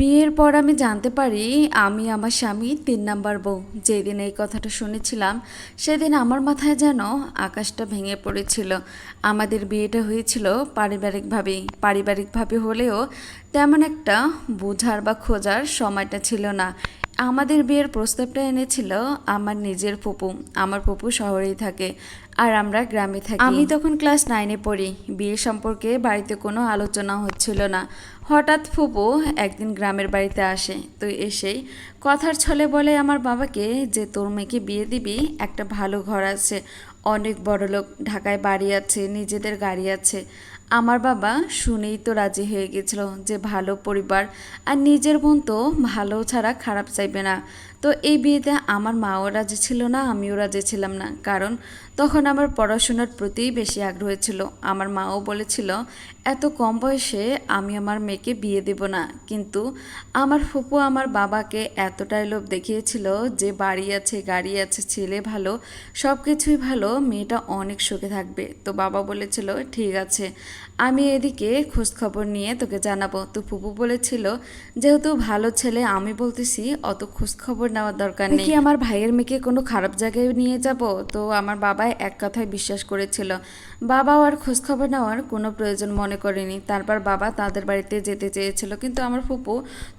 বিয়ের পর আমি জানতে পারি আমি আমার স্বামী তিন নাম্বার বউ। যেদিন এই কথাটা শুনেছিলাম, সেদিন আমার মাথায় যেন আকাশটা ভেঙে পড়েছিল। আমাদের বিয়েটা হয়েছিল পারিবারিকভাবেই পারিবারিকভাবে হলেও তেমন একটা বোঝার বা খোঁজার সময়টা ছিল না। আমাদের বিয়ের প্রস্তাবটা এনেছিল আমার নিজের ফুপু। আমার ফুপু শহরেই থাকে আর আমরা গ্রামে থাকি। আমি তখন ক্লাস নাইনে পড়ি। বিয়ে সম্পর্কে বাড়িতে কোনো আলোচনা হচ্ছিল না। হঠাৎ ফুপু একদিন গ্রামের বাড়িতে আসে। তো এসেই কথার ছলে বলে আমার বাবাকে যে, তোর মেয়েকে বিয়ে দিবি? একটা ভালো ঘর আছে। অনেক বড় লোক ঢাকায় বাড়ি আছে, নিজেদের গাড়ি আছে। আমার বাবা শুনেই তো রাজি হয়ে গেছিল যে ভালো পরিবার আর নিজের বোন তো ভালো ছাড়া খারাপ চাইবে না। তো এই বিয়েতে আমার মাও রাজি ছিল না, আমিও রাজি ছিলাম না। কারণ তখন আমার পড়াশোনার প্রতি বেশি আগ্রহ ছিল। আমার মাও বলেছিল, এত কম বয়সে আমি আমার মেয়েকে বিয়ে দেব না। কিন্তু আমার ফুপু আমার বাবাকে এতটাই লোভ দেখিয়েছিল যে বাড়ি আছে, গাড়ি আছে, ছেলে ভালো সব কিছুই ভালো, মেয়েটা অনেক সুখে থাকবে। তো বাবা বলেছিল, ঠিক আছে। আমি এদিকে খোঁজখবর নিয়ে তোকে জানাব। তো ফুপু বলেছিল যেহেতু ভালো ছেলে আমি বলতেছি অত খোঁজখবর নেওয়ার দরকার নেই কি আমার ভাইয়ের মেয়েকে কোনো খারাপ জায়গায় নিয়ে যাব? তো আমার বাবা এক কথায় বিশ্বাস করেছিল। বাবাও আর খোঁজখবর নেওয়ার কোনো প্রয়োজন মনে করেনি। তারপর বাবা তাদের বাড়িতে যেতে চেয়েছিল কিন্তু আমার ফুপু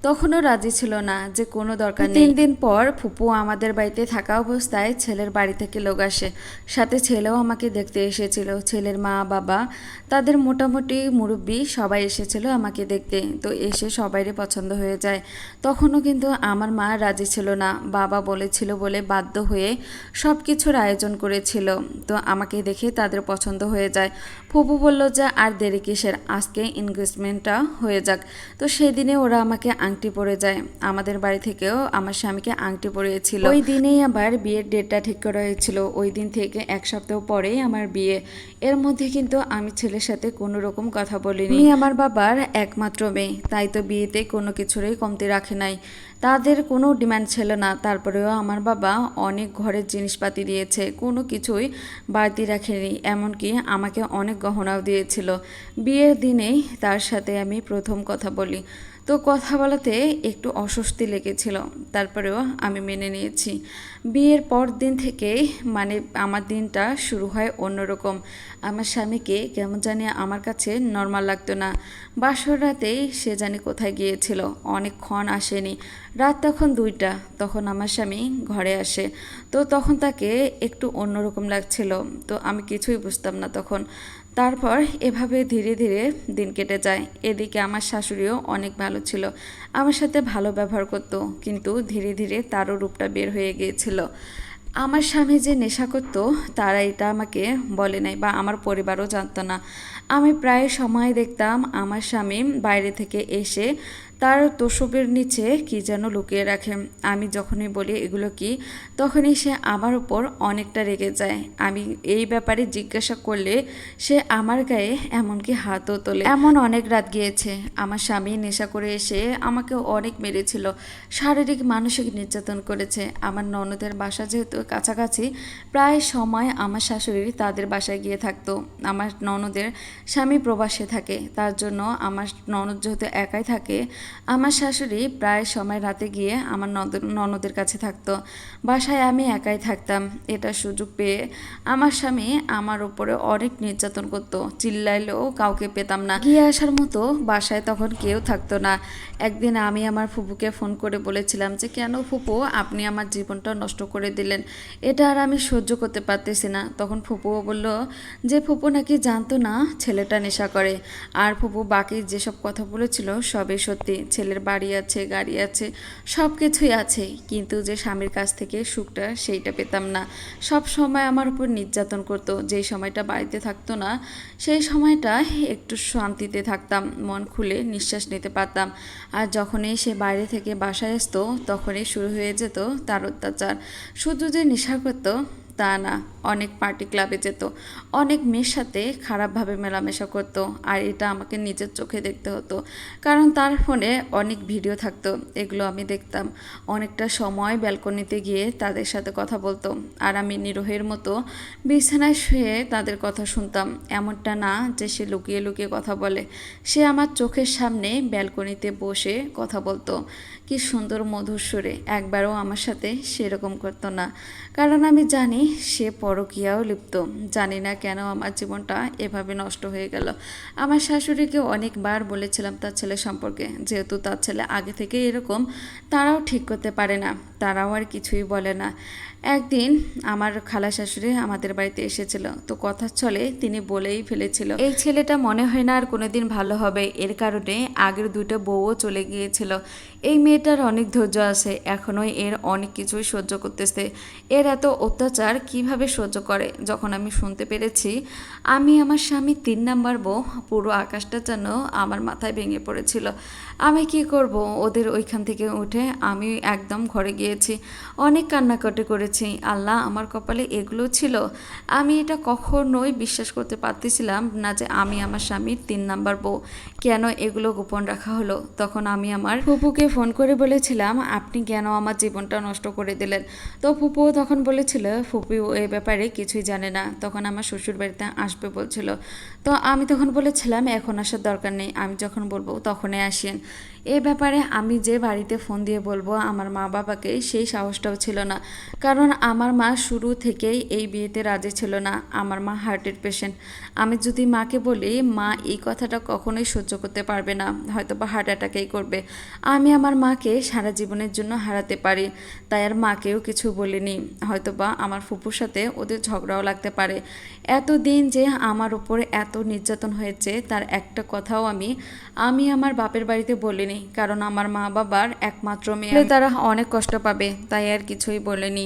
তখনও রাজি ছিল না যে কোনো দরকার নেই। তিন দিন পর ফুপু আমাদের বাড়িতে থাকা অবস্থায় ছেলের বাড়ি থেকে লোক আসে। সাথে ছেলেও আমাকে দেখতে এসেছিল। ছেলের মা বাবা তাদের মোটামুটি মুরব্বী সবাই এসেছিল আমাকে দেখতে। তো এসে সবাইরই পছন্দ হয়ে যায়। তখনও কিন্তু আমার মা রাজি ছিল না। বাবা বলেছিল বলে বাধ্য হয়ে সব কিছুর আয়োজন করেছিল। তো আমাকে দেখে তাদের পছন্দ হয়ে যায়। ফুপু বলল যে, আর দেরি কিসের? আজকে এনগেজমেন্টটা হয়ে যাক। তো সেদিনে ওরা আমাকে আংটি পরে যায়। আমাদের বাড়ি থেকেও আমার স্বামীকে আংটি পরিয়েছিল। ওই দিনেই আবার বিয়ের ডেটটা ঠিক করা হয়েছিল। ওই দিন থেকে এক সপ্তাহ পরেই আমার বিয়ে। এর মধ্যে কিন্তু আমি ছেলের সাথে কোনো রকম কথা বলিনি। আমি আমার বাবার একমাত্র মেয়ে, তাই তো বিয়েতে কোনো কিছুরই কমতি রাখে নাই। তাদের কোনো ডিমান্ড ছিল না, তারপরেও আমার বাবা অনেক ঘরের জিনিসপাতি দিয়েছে, কোনো কিছুই বাড়তি রাখেনি, এমনকি আমাকে অনেক গহনাও দিয়েছিল। বিয়ের দিনেই তার সাথে আমি প্রথম কথা বলি। তো কথা বলাতে একটু অস্বস্তি লেগেছিল। তারপরেও আমি মেনে নিয়েছি। বিয়ের পর দিন থেকে মানে আমার দিনটা শুরু হয় অন্যরকম। আমার স্বামীকে কেমন জানি আমার কাছে নর্মাল লাগতো না। বাসর রাতেই সে জানি কোথায় গিয়েছিল। অনেকক্ষণ আসেনি। রাত তখন দুইটা, তখন আমার স্বামী ঘরে আসে। তো তখন তাকে একটু অন্যরকম লাগছিল। তো আমি কিছুই বুঝতাম না তখন। তারপর এভাবে ধীরে ধীরে দিন কেটে যায়। এদিকে আমার শাশুড়িও অনেক ভালো ছিল। আমার সাথে ভালো ব্যবহার করতো, কিন্তু ধীরে ধীরে তারও রূপটা বের হয়ে গিয়েছিল। আমার স্বামী যে নেশা করত, তারা এটা আমাকে বলে নাই বা আমার পরিবারও জানতো না। আমি প্রায় সময় দেখতাম আমার স্বামী বাইরে থেকে এসে তার তোষকের নিচে কি যেন লুকিয়ে রাখে। আমি যখনই বলি, এগুলো কি? তখনই সে আমার উপর অনেকটা রেগে যায়। আমি এই ব্যাপারে জিজ্ঞাসা করলে সে আমার গায়ে এমনকি হাতও তোলে। এমন অনেক রাত গিয়েছে। আমার স্বামী নেশা করে এসে আমাকে অনেক মেরেছিল। শারীরিক, মানসিক নির্যাতন করেছে। আমার ননদের বাসা যেহেতু কাছাকাছি, প্রায় সময় আমার শাশুড়ি তাদের বাসায় গিয়ে থাকতো। আমার ননদের স্বামী প্রবাসে থাকে। তার জন্য আমার ননদ যেহেতু একাই থাকে আমার শাশুড়ি প্রায় সময় রাতে গিয়ে আমার নদ- ননদের কাছে থাকতো। বাসায় আমি একাই থাকতাম। এটা সুযোগ পেয়ে আমার স্বামী আমার উপরে অনেক নির্যাতন করতো। চিল্লাইলেও কাউকে পেতাম না। গিয়ে আসার মতো বাসায় তখন কেউ থাকতো না। একদিন আমি আমার ফুপুকে ফোন করে বলেছিলাম যে, কেন ফুপু, আপনি আমার জীবনটা নষ্ট করে দিলেন। এটা আর আমি সহ্য করতে পারতেছি না। তখন ফুপুও বলল, যে ফুপু নাকি জানতো না ছেলেটা নেশা করে। আর ফুপু বাকি যেসব কথা বলেছিল সবই সত্যি। ছেলের বাড়ি আছে, গাড়ি আছে সব কিছুই আছে। কিন্তু যে স্বামীর কাছ থেকে সুখটা সেইটা পেতাম না। সব সময় আমার উপর নির্যাতন করতো। যেই সময়টা বাড়িতে থাকতো না, সেই সময়টা একটু শান্তিতে থাকতাম, মন খুলে নিঃশ্বাস নিতে পারতাম। আর যখনই সে বাইরে থেকে বাসায় আসতো, তখনই শুরু হয়ে যেত তার অত্যাচার। শুধু যে নেশা করতো তা না, অনেক পার্টি ক্লাবে যেত। অনেক মেয়ের সাথে খারাপভাবে মেলামেশা করতো আর এটা আমাকে নিজের চোখে দেখতে হতো। কারণ তার ফোনে অনেক ভিডিও থাকতো, এগুলো আমি দেখতাম। অনেকটা সময় ব্যালকনিতে গিয়ে তাদের সাথে কথা বলতো আর আমি নিরোহের মতো বিছানায় শুয়ে তাদের কথা শুনতাম। এমনটা না যে সে লুকিয়ে লুকিয়ে কথা বলে, সে আমার চোখের সামনে ব্যালকনিতে বসে কথা বলতো। কি সুন্দর মধুর সুরে একবারও আমার সাথে সেরকম করতো না। কারণ আমি জানি সে পরকিয়াও লিপ্ত। জানি না কেন আমার জীবনটা এভাবে নষ্ট হয়ে গেল। আমার শাশুড়িকে অনেকবার বলেছিলাম তার ছেলে সম্পর্কে, যেহেতু তার ছেলে আগে থেকে এরকম, তারাও ঠিক করতে পারে না, তারাও আর কিছুই বলে না। একদিন আমার খালা শাশুড়ি আমাদের বাড়িতে এসেছিল। তো কথা চলে তিনি বলেই ফেলেছিল, এই ছেলেটা মনে হয় না আর কোনোদিন ভালো হবে। এর কারণে আগের দুটো বউও চলে গিয়েছিল। এই মেয়েটার অনেক ধৈর্য আছে। এখনও এর অনেক কিছুই সহ্য করতেছে। এর এত অত্যাচার কীভাবে সহ্য করে? যখন আমি শুনতে পেরেছি, আমি আমার স্বামী তিন নাম্বার বউ, পুরো আকাশটা যেন আমার মাথায় ভেঙে পড়েছিল। আমি কি করব? ওদের ওইখান থেকে উঠে আমি একদম ঘরে গিয়েছি। অনেক কান্নাকাটি করেছি, আল্লাহ আমার কপালে এগুলো ছিল। আমি এটা কখনোই বিশ্বাস করতে পারতেছিলাম না যে আমি আমার স্বামীর তিন নাম্বার বউ। কেন এগুলো গোপন রাখা হলো? তখন আমি আমার ফুপুকে ফোন করে বলেছিলাম, আপনি কেন আমার জীবনটা নষ্ট করে দিলেন? তো ফুপু তখন বলেছিল ফুপু এ ব্যাপারে কিছুই জানে না। তখন আমার শ্বশুর বাড়িতে আসবে বলছিল। তো আমি তখন বলেছিলাম, এখন আসার দরকার নেই। আমি যখন বলব, তখনই আসেন। এ ব্যাপারে আমি যে বাড়িতে ফোন দিয়ে বলব, আমার মা বাবাকে সেই সাহসটাও ছিল না। কারণ আমার মা শুরু থেকেই এই বিয়েতে রাজি ছিল না, আমার মা হার্টের পেশেন্ট আমি যদি মাকে বলি, মা, এই কথাটা কখনোই সহ্য করতে পারবে না হয়তো বা হার্ট অ্যাটাকেই করবে। আমি আমার মাকে সারা জীবনের জন্য হারাতে পারি, তাই আর মাকেও কিছু বলিনি। হয়তো বা আমার ফুপুর সাথে ওদের ঝগড়াও লাগতে পারে। এতদিন যে আমার উপরে এত নির্যাতন হয়েছে, তার একটা কথাও আমি আমি আমার বাপের বাড়িতে বলিনি, কারণ আমার মা বাবার একমাত্র মেয়ে। তারা অনেক কষ্ট পাবে, তাই আর কিছুই বলেনি।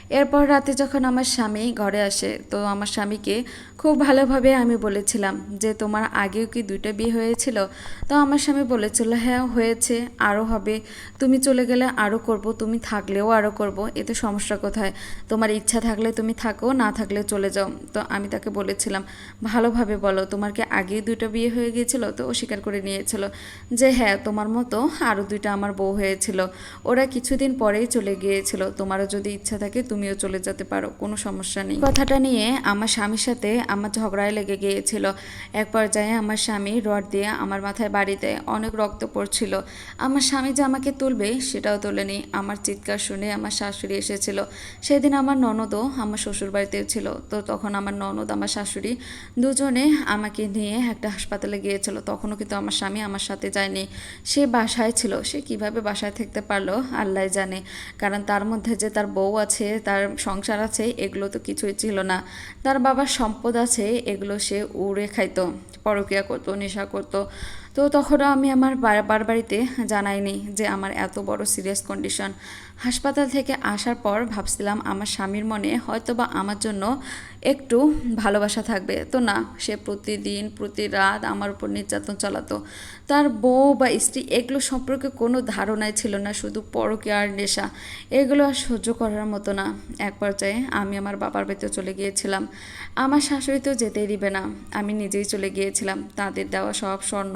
এরপর রাতে যখন আমার স্বামী ঘরে আসে, তো আমার স্বামীকে খুব ভালোভাবে আমি বলেছিলাম যে, তোমার আগেও কি দুইটা বিয়ে হয়েছিল? তো আমার স্বামী বলেছিল হ্যাঁ হয়েছে, আরও হবে। তুমি চলে গেলে আরও করব, তুমি থাকলেও আরও করব। এতে সমস্যা কোথায় তোমার ইচ্ছা থাকলে তুমি থাকো, না থাকলে চলে যাও। তো আমি তাকে বলেছিলাম, ভালোভাবে বলো, তোমার কি আগেই দুটো বিয়ে হয়ে গিয়েছিল? তো ও স্বীকার করে নিয়েছিল যে হ্যাঁ তোমার মতো আরও দুইটা আমার বউ হয়েছিল। ওরা কিছুদিন পরেই চলে গিয়েছিল। তোমারও যদি ইচ্ছা থাকে তুমিও চলে যেতে পারো, কোনো সমস্যা নেই। কথাটা নিয়ে আমার স্বামীর সাথে আমার ঝগড়ায় লেগে গিয়েছিল। এক পর্যায়ে আমার স্বামী রড দিয়ে আমার মাথায় বাড়িতে অনেক রক্ত পড়ছিল। আমার স্বামী যে আমাকে তুলবে সেটাও তোলেনি। আমার চিৎকার শুনে আমার শাশুড়ি এসেছিল। সেদিন আমার ননদও আমার শ্বশুর বাড়িতেও ছিল। তো তখন আমার ননদ, আমার শাশুড়ি দুজনে আমাকে নিয়ে একটা হাসপাতালে গিয়েছিল। তখনও কিন্তু আমার স্বামী আমার সাথে যায়নি। সে বাসায় ছিল। সে কীভাবে বাসায় থাকতে পারল আল্লাহ জানে। কারণ তার মধ্যে যে তার বউ আছে তার সংসার আছে, এগুলো তো কিছুই ছিল না। তার বাবার সম্পদ আছে, এগুলো সে উড়ে খাইতো, পরকিয়া করতো, নেশা করতো। তো তখনও আমি আমার বার বাড়িতে জানাইনি যে আমার এত বড় সিরিয়াস কন্ডিশন হাসপাতাল থেকে আসার পর ভাবছিলাম আমার স্বামীর মনে হয়তো বা আমার জন্য একটু ভালোবাসা থাকবে। তো না, সে প্রতিদিন প্রতি রাত আমার উপর নির্যাতন চালাতো। তার বউ বা স্ত্রী এগুলো সম্পর্কে কোনো ধারণাই ছিল না, শুধু পরকে আর নেশা। এগুলো আর সহ্য করার মতো না। এক পর্যায়ে আমি আমার বাবার বাড়িতে চলে গিয়েছিলাম। আমার শাশুড়ি তো যেতেই দিবে না। আমি নিজেই চলে গিয়েছিলাম। তাদের দেওয়া সব স্বর্ণ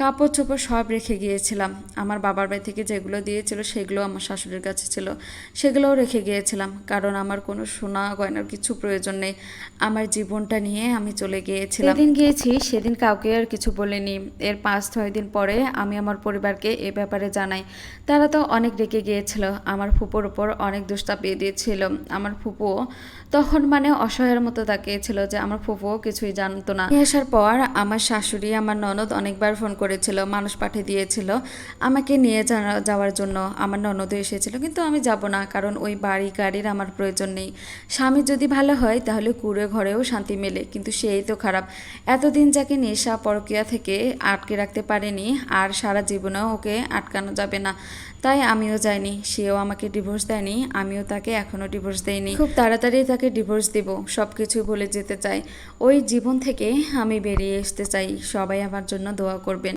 কাপড় চোপড় সব রেখে গিয়েছিলাম। আমার বাবার বাড়ি থেকে যেগুলো দিয়েছিল সেগুলো আমার শাশুড়ির কাছে ছিল। সেগুলোও রেখে গিয়েছিলাম কারণ আমার কোনো সোনা গয়নার কিছু প্রয়োজন নেই। আমার জীবনটা নিয়ে আমি চলে গিয়েছিলাম। সেদিন গিয়েছি সেদিন কাউকে আর কিছু বলিনি। এর পাঁচ ছয় দিন পরে আমি আমার পরিবারকে এ ব্যাপারে জানাই। তারা তো অনেক রেগে গিয়েছিল আমার ফুপোর উপর অনেক দোষ চাপিয়ে দিয়েছিল। আমার ফুপো তখন মানে অসহায়ের মতো তাকিয়েছিল যে আমার ফুপুও কিছুই জানতো না। আসার পর আমার শাশুড়ি আমার ননদ অনেকবার ফোন করেছিল, মানুষ পাঠিয়ে দিয়েছিল। আমাকে নিয়ে যাওয়ার জন্য আমার ননদও এসেছিল, কিন্তু আমি যাব না কারণ ওই বাড়ি গাড়ির আমার প্রয়োজন নেই। স্বামী যদি ভালো হয় তাহলে কুড়ে ঘরেও শান্তি মেলে, কিন্তু সেই তো খারাপ। এতদিন যাকে নেশা পরকিয়া থেকে আটকে রাখতে পারেনি, আর সারা জীবনেও ওকে আটকানো যাবে না। তাই আমিও যাইনি, সেও আমাকে ডিভোর্স দেয়নি, আমিও তাকে এখনও ডিভোর্স দেয়নি খুব তাড়াতাড়ি তাকে ডিভোর্স দিব সব কিছু বলে যেতে চাই। ওই জীবন থেকে আমি বেরিয়ে আসতে চাই, সবাই আমার জন্য দোয়া করবেন।